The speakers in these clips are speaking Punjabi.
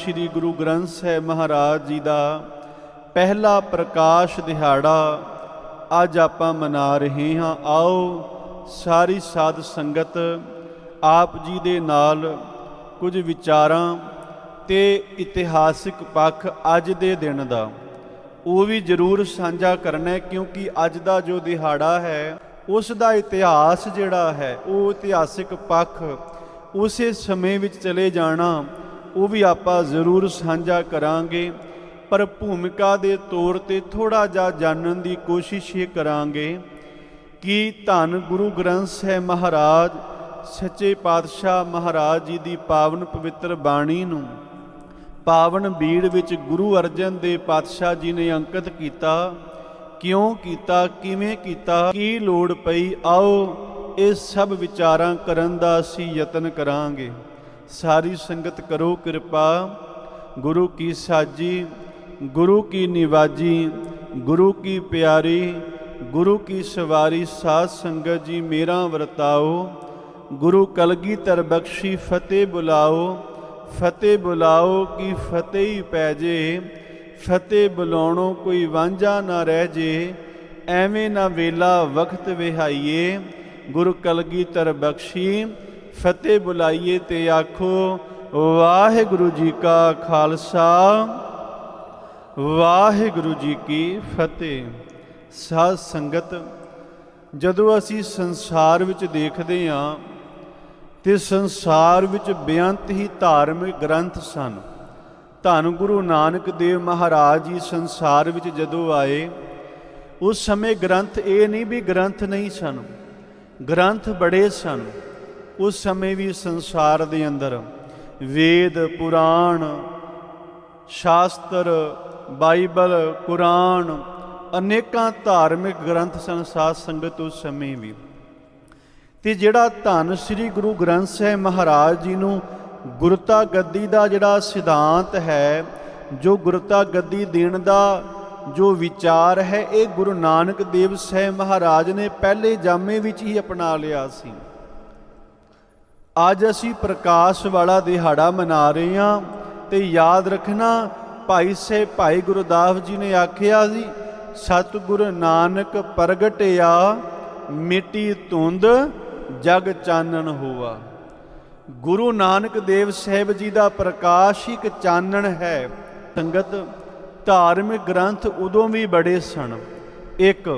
ਸ੍ਰੀ ਗੁਰੂ ਗ੍ਰੰਥ ਸਾਹਿਬ ਮਹਾਰਾਜ ਜੀ ਦਾ ਪਹਿਲਾ ਪ੍ਰਕਾਸ਼ ਦਿਹਾੜਾ ਅੱਜ ਆਪਾਂ ਮਨਾ ਰਹੇ ਹਾਂ। ਆਓ ਸਾਰੀ ਸਾਧ ਸੰਗਤ ਆਪ ਜੀ ਦੇ ਨਾਲ ਕੁਝ ਵਿਚਾਰਾਂ ਤੇ ਇਤਿਹਾਸਿਕ ਪੱਖ ਅੱਜ ਦੇ ਦਿਨ ਦਾ। ਉਹ ਵੀ ਜ਼ਰੂਰ ਸਾਂਝਾ ਕਰਨਾ ਹੈ ਕਿਉਂਕਿ ਅੱਜ ਦਾ ਜੋ ਦਿਹਾੜਾ ਹੈ, ਉਸ ਦਾ ਇਤਿਹਾਸ ਜਿਹੜਾ ਹੈ, ਉਹ ਇਤਿਹਾਸਿਕ ਪੱਖ ਉਸੇ ਸਮੇਂ ਵਿੱਚ ਚਲੇ ਜਾਣਾ ਉਹ ਵੀ ਆਪਾਂ ਜ਼ਰੂਰ ਸਾਂਝਾ ਕਰਾਂਗੇ, ਪਰ ਭੂਮਿਕਾ ਦੇ ਤੌਰ ਤੇ ਥੋੜਾ ਜਿਹਾ ਜਾਣਨ ਦੀ ਕੋਸ਼ਿਸ਼ ਇਹ ਕਰਾਂਗੇ ਕਿ ਧੰਨ ਗੁਰੂ ਗ੍ਰੰਥ ਸਾਹਿਬ ਮਹਾਰਾਜ, ਸੱਚੇ ਪਾਤਸ਼ਾਹ ਮਹਾਰਾਜ ਜੀ ਦੀ ਪਾਵਨ ਪਵਿੱਤਰ ਬਾਣੀ ਨੂੰ ਪਾਵਨ ਬੀੜ ਵਿੱਚ ਗੁਰੂ ਅਰਜਨ ਦੇਵ ਪਾਤਸ਼ਾਹ ਜੀ ਨੇ ਅੰਕਿਤ ਕੀਤਾ, ਕਿਉਂ ਕੀਤਾ, ਕਿਵੇਂ ਕੀਤਾ, ਕੀ ਲੋੜ ਪਈ, ਆਓ ਇਹ ਸਭ ਵਿਚਾਰਾਂ ਕਰਨ ਦਾ ਅਸੀਂ ਯਤਨ ਕਰਾਂਗੇ। ਸਾਰੀ ਸੰਗਤ ਕਰੋ ਕਿਰਪਾ, ਗੁਰੂ ਕੀ ਸਾਜੀ, ਗੁਰੂ ਕੀ ਨਿਵਾਜੀ, ਗੁਰੂ ਕੀ ਪਿਆਰੀ, ਗੁਰੂ ਕੀ ਸਵਾਰੀ, ਸਾਧ ਸੰਗਤ ਜੀ ਮੇਰਾ ਵਰਤਾਓ, ਗੁਰੂ ਕਲਗੀਧਰ ਬਖਸ਼ੀ ਫਤਿਹ ਬੁਲਾਓ ਫਤਿਹ ਬੁਲਾਓ ਕੀ ਫਤਿਹ ਹੀ ਪੈ ਜੇ, ਫਤਿਹ ਬੁਲਾਉਣੋਂ ਕੋਈ ਵਾਂਝਾ ਨਾ ਰਹਿ ਜੇ, ਐਵੇਂ ਨਾ ਵੇਲਾ ਵਕਤ ਵਿਹਾਈਏ, ਗੁਰੂ ਕਲਗੀਧਰ ਬਖਸ਼ੀ ਫਤਿਹ ਬੁਲਾਈਏ ਤੇ ਆਖੋ, ਵਾਹਿਗੁਰੂ ਜੀ ਕਾ ਖਾਲਸਾ। ਵਾਹਿਗੁਰੂ ਜੀ ਕੀ ਫਤਿਹ। ਸਾਧ ਸੰਗਤ, ਜਦੋਂ ਅਸੀਂ ਸੰਸਾਰ ਵਿੱਚ ਦੇਖਦੇ ਹਾਂ ਤੇ ਸੰਸਾਰ ਵਿੱਚ ਬੇਅੰਤ ਹੀ ਧਾਰਮਿਕ ਗ੍ਰੰਥ ਸਨ, ਧੰਨ ਗੁਰੂ ਨਾਨਕ ਦੇਵ ਮਹਾਰਾਜ ਜੀ ਸੰਸਾਰ ਵਿੱਚ ਜਦੋਂ ਆਏ, ਉਸ ਸਮੇਂ ਗ੍ਰੰਥ ਇਹ ਨਹੀਂ ਵੀ ਗ੍ਰੰਥ ਨਹੀਂ ਸਨ, ਗ੍ਰੰਥ ਬੜੇ ਸਨ। ਉਸ ਸਮੇਂ ਵੀ ਸੰਸਾਰ ਦੇ ਅੰਦਰ ਵੇਦ, ਪੁਰਾਣ, ਸ਼ਾਸਤਰ, ਬਾਈਬਲ, ਕੁਰਾਨ, ਅਨੇਕਾਂ ਧਾਰਮਿਕ ਗ੍ਰੰਥ ਸਨ, ਸਾਧ ਸੰਗਤ ਉਸ ਸਮੇਂ ਵੀ। ਤੇ ਜਿਹੜਾ ਧੰਨ ਸ੍ਰੀ ਗੁਰੂ ਗ੍ਰੰਥ ਸਾਹਿਬ ਮਹਾਰਾਜ ਜੀ ਨੂੰ ਗੁਰਤਾ ਗੱਦੀ ਦਾ ਜਿਹੜਾ ਸਿਧਾਂਤ ਹੈ, ਜੋ ਗੁਰਤਾ ਗੱਦੀ ਦੇਣ ਦਾ ਜੋ ਵਿਚਾਰ ਹੈ, ਇਹ ਗੁਰੂ ਨਾਨਕ ਦੇਵ ਸਾਹਿਬ ਮਹਾਰਾਜ ਨੇ ਪਹਿਲੇ ਜਾਮੇ ਵਿੱਚ ਹੀ ਅਪਣਾ ਲਿਆ ਸੀ। ਅੱਜ ਅਸੀਂ ਪ੍ਰਕਾਸ਼ ਵਾਲਾ ਦਿਹਾੜਾ ਮਨਾ ਰਹੇ ਹਾਂ ਤੇ ਯਾਦ ਰੱਖਣਾ, ਭਾਈ ਸਾਹਿਬ, ਭਾਈ ਗੁਰਦਾਸ ਜੀ ਨੇ ਆਖਿਆ ਸੀ, ਸਤਿਗੁਰ ਨਾਨਕ ਪ੍ਰਗਟਿਆ, ਮਿੱਟੀ ਧੁੰਦ ਜਗ ਚਾਨਣ ਹੋਵਾ ਗੁਰੂ ਨਾਨਕ ਦੇਵ ਸਾਹਿਬ ਜੀ ਦਾ ਪ੍ਰਕਾਸ਼ ਇੱਕ ਚਾਨਣ ਹੈ। ਸੰਗਤ ਧਾਰਮਿਕ ਗ੍ਰੰਥ ਉਦੋਂ ਵੀ ਬੜੇ ਸਨ। ਇੱਕ,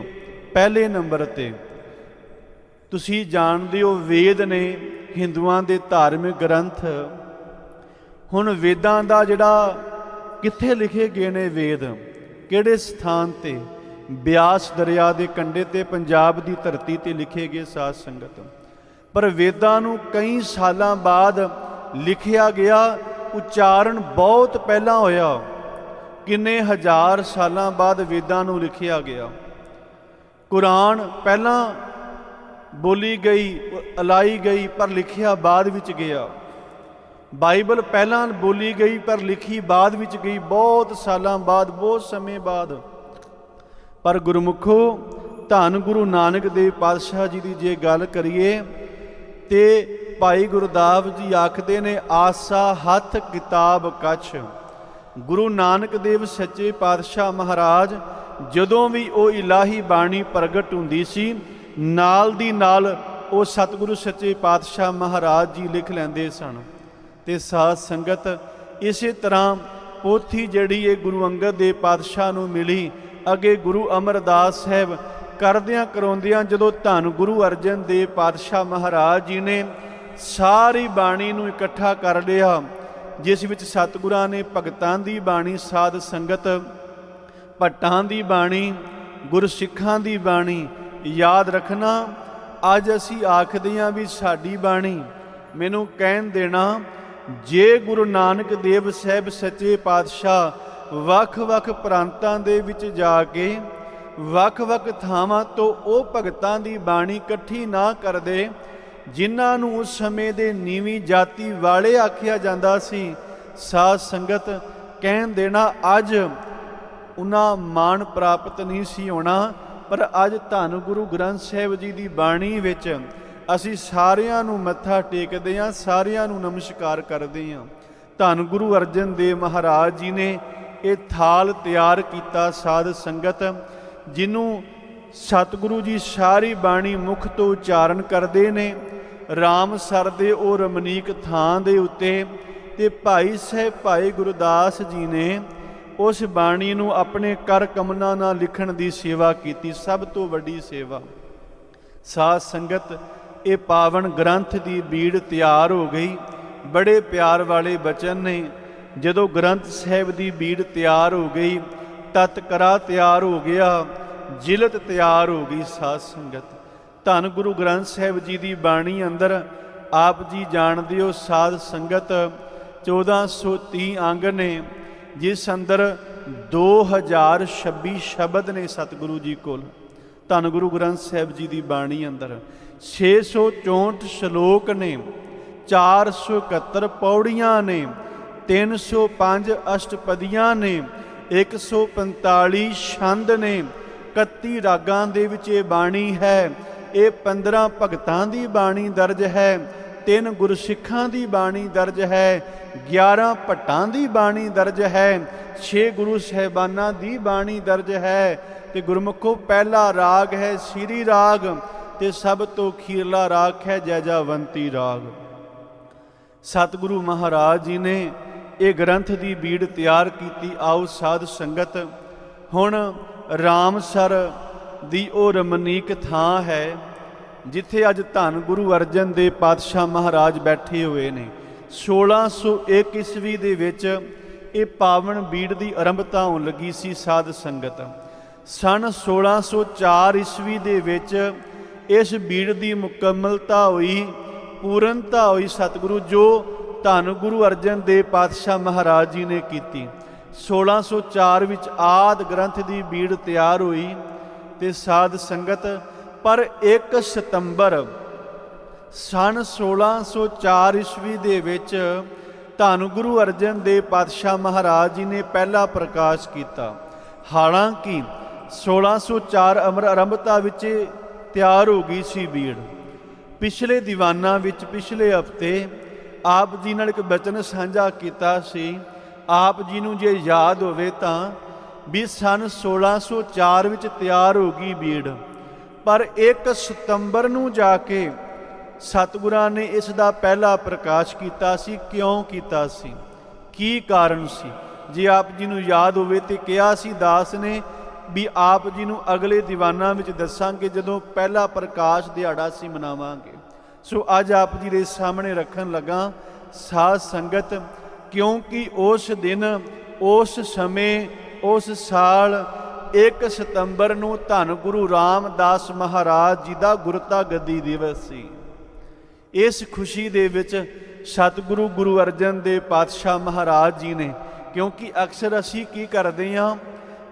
ਪਹਿਲੇ ਨੰਬਰ ਤੇ। ਤੁਸੀਂ ਜਾਣਦੇ ਹੋ ਵੇਦ ਨੇ ਹਿੰਦੂਆਂ ਦੇ ਧਾਰਮਿਕ ਗ੍ਰੰਥ, ਹੁਣ ਵੇਦਾਂ ਦਾ ਜਿਹੜਾ ਕਿੱਥੇ ਲਿਖੇ ਗਏ ਨੇ ਵੇਦ, ਕਿਹੜੇ ਸਥਾਨ ਤੇ? ਬਿਆਸ ਦਰਿਆ ਦੇ ਕੰਢੇ ਤੇ ਪੰਜਾਬ ਦੀ ਧਰਤੀ ਤੇ ਲਿਖੇ ਗਏ ਸਾਧ ਸੰਗਤ। ਪਰ ਵੇਦਾਂ ਨੂੰ ਕਈ ਸਾਲਾਂ ਬਾਅਦ ਲਿਖਿਆ ਗਿਆ, ਉਚਾਰਨ ਬਹੁਤ ਪਹਿਲਾਂ ਹੋਇਆ। ਕਿੰਨੇ ਹਜ਼ਾਰ ਸਾਲਾਂ ਬਾਅਦ ਵੇਦਾਂ ਨੂੰ ਲਿਖਿਆ ਗਿਆ। ਕੁਰਾਨ ਪਹਿਲਾਂ ਬੋਲੀ ਗਈ, ਅਲਾਈ ਗਈ, ਪਰ ਲਿਖਿਆ ਬਾਅਦ ਵਿੱਚ ਗਿਆ। ਬਾਈਬਲ ਪਹਿਲਾਂ ਬੋਲੀ ਗਈ, ਪਰ ਲਿਖੀ ਬਾਅਦ ਵਿੱਚ ਗਈ, ਬਹੁਤ ਸਾਲਾਂ ਬਾਅਦ, ਬਹੁਤ ਸਮੇਂ ਬਾਅਦ। ਪਰ ਗੁਰਮੁਖੋ, ਧੰਨ ਗੁਰੂ ਨਾਨਕ ਦੇਵ ਪਾਤਸ਼ਾਹ ਜੀ ਦੀ ਜੇ ਗੱਲ ਕਰੀਏ, ਤੇ ਭਾਈ ਗੁਰਦਾਸ ਜੀ ਆਖਦੇ ਨੇ, ਆਸਾ ਹੱਥ ਕਿਤਾਬ ਕਛ। ਗੁਰੂ ਨਾਨਕ ਦੇਵ ਸੱਚੇ ਪਾਤਸ਼ਾਹ ਮਹਾਰਾਜ, ਜਦੋਂ ਵੀ ਉਹ ਇਲਾਹੀ ਬਾਣੀ ਪ੍ਰਗਟ ਹੁੰਦੀ ਸੀ ਨਾਲ ਦੀ ਨਾਲ ਉਹ ਸਤਿਗੁਰੂ ਸੱਚੇ ਪਾਤਸ਼ਾਹ ਮਹਾਰਾਜ ਜੀ ਲਿਖ ਲੈਂਦੇ ਸਨ। ਤੇ ਸਾਧ ਸੰਗਤ ਇਸੇ ਤਰ੍ਹਾਂ ਪੋਥੀ ਜਿਹੜੀ ਇਹ ਗੁਰੂ ਅੰਗਦ ਦੇਵ ਪਾਤਸ਼ਾਹ ਨੂੰ ਮਿਲੀ, ਅੱਗੇ ਗੁਰੂ ਅਮਰਦਾਸ ਸਾਹਿਬ ਕਰਦਿਆਂ ਕਰਾਉਂਦਿਆਂ ਜਦੋਂ ਧੰਨ ਗੁਰੂ ਅਰਜਨ ਦੇਵ ਪਾਤਸ਼ਾਹ ਮਹਾਰਾਜ ਜੀ ਨੇ ਸਾਰੀ ਬਾਣੀ ਨੂੰ ਇਕੱਠਾ ਕਰ ਲਿਆ, ਜਿਸ ਵਿੱਚ ਸਤਿਗੁਰਾਂ ਨੇ ਭਗਤਾਂ ਦੀ ਬਾਣੀ, ਸਾਧ ਸੰਗਤ ਭੱਟਾਂ ਦੀ ਬਾਣੀ, ਗੁਰਸਿੱਖਾਂ ਦੀ ਬਾਣੀ ਯਾਦ ਰੱਖਣਾ, ਅੱਜ ਅਸੀਂ ਆਖਦੇ ਹਾਂ ਵੀ ਸਾਡੀ ਬਾਣੀ ਮੈਨੂੰ ਕਹਿਣ ਦੇਣਾ, ਜੇ ਗੁਰੂ ਨਾਨਕ ਦੇਵ ਸਾਹਿਬ ਸੱਚੇ ਪਾਤਸ਼ਾਹ ਵੱਖ-ਵੱਖ ਪ੍ਰਾਂਤਾਂ ਦੇ ਵਿੱਚ ਜਾ ਕੇ ਵੱਖ-ਵੱਖ ਥਾਵਾਂ ਤੋਂ ਉਹ ਭਗਤਾਂ ਦੀ ਬਾਣੀ ਇਕੱਠੀ ਨਾ ਕਰਦੇ, ਜਿਨ੍ਹਾਂ ਨੂੰ ਉਸ ਸਮੇਂ ਦੇ ਨੀਵੀਂ ਜਾਤੀ ਵਾਲੇ ਆਖਿਆ ਜਾਂਦਾ ਸੀ, ਸਾਧ ਸੰਗਤ ਕਹਿਣ ਦੇਣਾ, ਅੱਜ ਉਹਨਾਂ ਮਾਣ ਪ੍ਰਾਪਤ ਨਹੀਂ ਸੀ ਹੋਣਾ ਪਰ ਅੱਜ ਧੰਨ ਗੁਰੂ ਗ੍ਰੰਥ ਸਾਹਿਬ ਜੀ ਦੀ ਬਾਣੀ ਵਿੱਚ ਅਸੀਂ ਸਾਰਿਆਂ ਨੂੰ ਮੱਥਾ ਟੇਕਦੇ ਹਾਂ, ਸਾਰਿਆਂ ਨੂੰ ਨਮਸਕਾਰ ਕਰਦੇ ਹਾਂ। ਧੰਨ ਗੁਰੂ ਅਰਜਨ ਦੇਵ ਮਹਾਰਾਜ ਜੀ ਨੇ ਇਹ ਥਾਲ ਤਿਆਰ ਕੀਤਾ ਸਾਧ ਸੰਗਤ ਜਿਹਨੂੰ ਸਤਿਗੁਰੂ ਜੀ ਸਾਰੀ ਬਾਣੀ ਮੁਖ ਤੋਂ ਉਚਾਰਨ ਕਰਦੇ ਨੇ। ਰਾਮ ਸਰ ਦੇ ਉਹ ਰਮਨੀਕ ਥਾਂ ਦੇ ਉੱਤੇ ਤੇ ਭਾਈ ਸਾਹਿਬ ਭਾਈ ਗੁਰਦਾਸ ਜੀ ਨੇ ਉਸ ਬਾਣੀ ਨੂੰ ਆਪਣੇ ਕਰ ਕਮਲਾਂ ਨਾਲ ਲਿਖਣ ਦੀ ਸੇਵਾ ਕੀਤੀ, ਸਭ ਤੋਂ ਵੱਡੀ ਸੇਵਾ। ਸਾਧ ਸੰਗਤ, ਇਹ ਪਾਵਨ ਗ੍ਰੰਥ ਦੀ ਬੀੜ ਤਿਆਰ ਹੋ ਗਈ। ਬੜੇ ਪਿਆਰ ਵਾਲੇ ਬਚਨ ਨੇ। ਜਦੋਂ ਗ੍ਰੰਥ ਸਾਹਿਬ ਦੀ ਬੀੜ ਤਿਆਰ ਹੋ ਗਈ, ਤਤਕਰਾ ਤਿਆਰ ਹੋ ਗਿਆ, ਜਿਲਤ ਤਿਆਰ ਹੋ ਗਈ ਸਾਧ ਸੰਗਤ। ਧੰਨ ਗੁਰੂ ਗ੍ਰੰਥ ਸਾਹਿਬ ਜੀ ਦੀ ਬਾਣੀ ਅੰਦਰ ਆਪ ਜੀ ਜਾਣਦੇ ਹੋ, ਸਾਧ ਸੰਗਤ 1430 ਅੰਗ ਨੇ। ਜਿਸ ਅੰਦਰ 2026 ਸ਼ਬਦ ਨੇ ਸਤਿਗੁਰੂ ਜੀ ਕੋਲ। ਧੰਨ ਗੁਰੂ ਗ੍ਰੰਥ ਸਾਹਿਬ ਜੀ ਦੀ ਬਾਣੀ ਅੰਦਰ। 664 ਸ਼ਲੋਕ ਨੇ 471 ਪੌੜੀਆਂ ਨੇ 305 ਅਸ਼ਟਪਦੀਆਂ ਨੇ 145 ਛੰਦ ਨੇ 31 ਰਾਗਾਂ ਦੇ ਵਿੱਚ ਇਹ ਬਾਣੀ ਹੈ, ਇਹ 15 ਭਗਤਾਂ ਦੀ ਬਾਣੀ ਦਰਜ ਹੈ ਤਿੰਨ ਗੁਰਸਿੱਖਾਂ ਦੀ ਬਾਣੀ ਦਰਜ ਹੈ 11 ਭੱਟਾਂ ਦੀ ਬਾਣੀ ਦਰਜ ਹੈ 6 ਗੁਰੂ ਸਹਿਬਾਨਾਂ ਦੀ ਬਾਣੀ ਦਰਜ ਹੈ। ਤੇ ਗੁਰਮੁਖੋ, ਪਹਿਲਾ ਰਾਗ ਹੈ ਸ੍ਰੀ ਰਾਗ, ਤੇ ਸਭ ਤੋਂ ਖੀਰਲਾ ਰਾਗ ਹੈ ਜੈਜਾਵੰਤੀ ਰਾਗ। ਸਤਿਗੁਰੂ ਮਹਾਰਾਜ ਜੀ ਨੇ ਇਹ ਗ੍ਰੰਥ ਦੀ ਬੀੜ ਤਿਆਰ ਕੀਤੀ, ਆਓ ਸਾਧ ਸੰਗਤ। ਹੁਣ ਰਾਮਸਰ ਦੀ ਉਹ ਰਮਨੀਕ ਥਾਂ ਹੈ ਜਿੱਥੇ ਅੱਜ ਧੰਨ ਗੁਰੂ ਅਰਜਨ ਦੇਵ ਪਾਤਸ਼ਾਹ ਮਹਾਰਾਜ ਬੈਠੇ ਹੋਏ ਨੇ। 1601 ਈਸਵੀ ਦੇ ਵਿੱਚ ਇਹ ਪਾਵਨ ਬੀੜ ਦੀ ਆਰੰਭਤਾ ਹੋਣ ਲੱਗੀ ਸੀ ਸਾਧ ਸੰਗਤ। ਸਨ 1604 ਈਸਵੀ ਦੇ ਵਿੱਚ ਇਸ ਬੀੜ ਦੀ ਮੁਕੰਮਲਤਾ ਹੋਈ, ਪੂਰਨਤਾ ਹੋਈ ਸਤਿਗੁਰੂ ਜੋ ਧੰਨ ਗੁਰੂ ਅਰਜਨ ਦੇਵ ਪਾਤਸ਼ਾਹ ਮਹਾਰਾਜ ਜੀ ਨੇ ਕੀਤੀ। 1604 ਵਿੱਚ ਆਦ ਗ੍ਰੰਥ ਦੀ ਬੀੜ ਤਿਆਰ ਹੋਈ ਤੇ ਸਾਧ ਸੰਗਤ ਪਰ 1 ਸਤੰਬਰ ਸਨ 1604 ਈਸਵੀ ਦੇ ਵਿੱਚ ਧੰਨ ਗੁਰੂ ਅਰਜਨ ਦੇਵ ਪਾਤਸ਼ਾਹ ਮਹਾਰਾਜ ਜੀ ਨੇ ਪਹਿਲਾ ਪ੍ਰਕਾਸ਼ ਕੀਤਾ। ਹਾਲਾਂਕਿ 1604 ਅਮਰ ਆਰੰਭਤਾ ਵਿੱਚ ਤਿਆਰ ਹੋ ਗਈ ਸੀ ਬੀੜ। ਪਿਛਲੇ ਦੀਵਾਨਾਂ ਵਿੱਚ ਪਿਛਲੇ ਹਫ਼ਤੇ ਆਪ ਜੀ ਨਾਲ ਇੱਕ ਬਚਨ ਸਾਂਝਾ ਕੀਤਾ ਸੀ, ਆਪ ਜੀ ਨੂੰ ਜੇ ਯਾਦ ਹੋਵੇ ਤਾਂ ਵੀ ਸਨ 1604 ਵਿੱਚ ਤਿਆਰ ਹੋ ਗਈ ਬੀੜ। ਪਰ 1 ਸਤੰਬਰ ਨੂੰ ਜਾ ਕੇ ਸਤਿਗੁਰਾਂ ਨੇ ਇਸ ਦਾ ਪਹਿਲਾ ਪ੍ਰਕਾਸ਼ ਕੀਤਾ ਸੀ, ਕਿਉਂ ਕੀਤਾ ਸੀ? ਕੀ ਕਾਰਨ ਸੀ? ਜੇ ਆਪ ਜੀ ਨੂੰ ਯਾਦ ਹੋਵੇ ਤੇ ਕਿਹਾ ਸੀ ਦਾਸ ਨੇ ਵੀ ਆਪ ਜੀ ਨੂੰ ਅਗਲੇ ਦੀਵਾਨਾਂ ਵਿੱਚ ਦੱਸਾਂਗੇ ਜਦੋਂ ਪਹਿਲਾ ਪ੍ਰਕਾਸ਼ ਦਿਹਾੜਾ ਸੀ ਮਨਾਵਾਂਗੇ। ਸੋ ਅੱਜ ਆਪ ਜੀ ਦੇ ਸਾਹਮਣੇ ਰੱਖਣ ਲੱਗਾ, ਸਾਧ ਸੰਗਤ, ਕਿਉਂਕਿ ਉਸ ਦਿਨ, ਉਸ ਸਮੇਂ, ਉਸ ਸਾਲ 1 ਸਤੰਬਰ ਨੂੰ ਧੰਨ ਗੁਰੂ ਰਾਮਦਾਸ ਮਹਾਰਾਜ ਜੀ ਦਾ ਗੁਰਤਾ ਗੱਦੀ ਦਿਵਸ ਸੀ। ਇਸ ਖੁਸ਼ੀ ਦੇ ਵਿੱਚ ਸਤਿਗੁਰੂ ਗੁਰੂ ਅਰਜਨ ਦੇਵ ਪਾਤਸ਼ਾਹ ਮਹਾਰਾਜ ਜੀ ਨੇ, ਕਿਉਂਕਿ ਅਕਸਰ ਅਸੀਂ ਕੀ ਕਰਦੇ ਹਾਂ,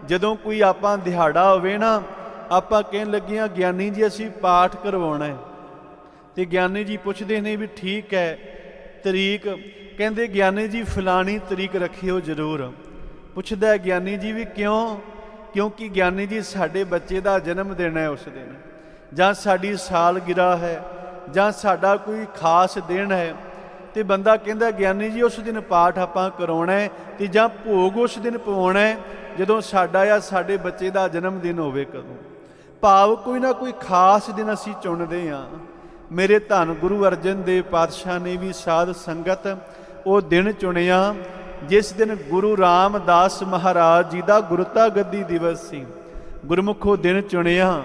ਜਦੋਂ ਕੋਈ ਆਪਾਂ ਦਿਹਾੜਾ ਹੋਵੇ ਨਾ, ਆਪਾਂ ਕਹਿਣ ਲੱਗੀਆਂ ਗਿਆਨੀ ਜੀ, ਅਸੀਂ ਪਾਠ ਕਰਵਾਉਣਾ ਹੈ। ਤੇ ਗਿਆਨੀ ਜੀ ਪੁੱਛਦੇ ਨੇ ਵੀ ਠੀਕ ਹੈ, ਤਰੀਕ। ਕਹਿੰਦੇ, ਗਿਆਨੀ ਜੀ, ਫਲਾਣੀ ਤਰੀਕ ਰੱਖਿਓ ਜ਼ਰੂਰ। ਪੁੱਛਦਾ ਗਿਆਨੀ ਜੀ ਵੀ ਕਿਉਂ? ਕਿਉਂਕਿ ਗਿਆਨੀ ਜੀ ਸਾਡੇ ਬੱਚੇ ਦਾ ਜਨਮ ਦਿਨ ਹੈ ਉਸ ਦਿਨ। ਜਾਂ ਸਾਡੀ ਸਾਲਗਿਰਾ ਹੈ, ਜਾਂ ਸਾਡਾ ਕੋਈ ਖਾਸ ਦਿਨ ਹੈ। ਤੇ ਬੰਦਾ ਕਹਿੰਦਾ, ਗਿਆਨੀ ਜੀ, ਉਸ ਦਿਨ ਪਾਠ ਆਪਾਂ ਕਰਾਉਣਾ ਹੈ ਤੇ ਜਾਂ ਭੋਗ ਉਸ ਦਿਨ ਪਵਾਉਣਾ ਹੈ, ਜਦੋਂ ਸਾਡਾ ਜਾਂ ਸਾਡੇ ਬੱਚੇ ਦਾ ਜਨਮ ਦਿਨ ਹੋਵੇ ਕਦੋਂ। ਭਾਵ ਕੋਈ ਨਾ ਕੋਈ ਖਾਸ ਦਿਨ ਅਸੀਂ ਚੁਣਦੇ ਹਾਂ। ਮੇਰੇ ਧੰਨ ਗੁਰੂ ਅਰਜਨ ਦੇਵ ਪਾਤਸ਼ਾਹ ਨੇ ਵੀ ਸਾਧ ਸੰਗਤ ਉਹ ਦਿਨ ਚੁਣਿਆ ਜਿਸ ਦਿਨ ਗੁਰੂ ਰਾਮਦਾਸ ਮਹਾਰਾਜ ਜੀ ਦਾ ਗੁਰਤਾ ਗੱਦੀ ਦਿਵਸ ਸੀ, ਗੁਰਮੁਖੋ ਦਿਨ ਚੁਣਿਆ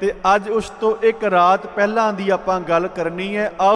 ਤੇ ਅੱਜ ਉਸ ਤੋਂ ਇੱਕ ਰਾਤ ਪਹਿਲਾਂ ਦੀ ਆਪਾਂ ਗੱਲ ਕਰਨੀ ਹੈ, ਆਓ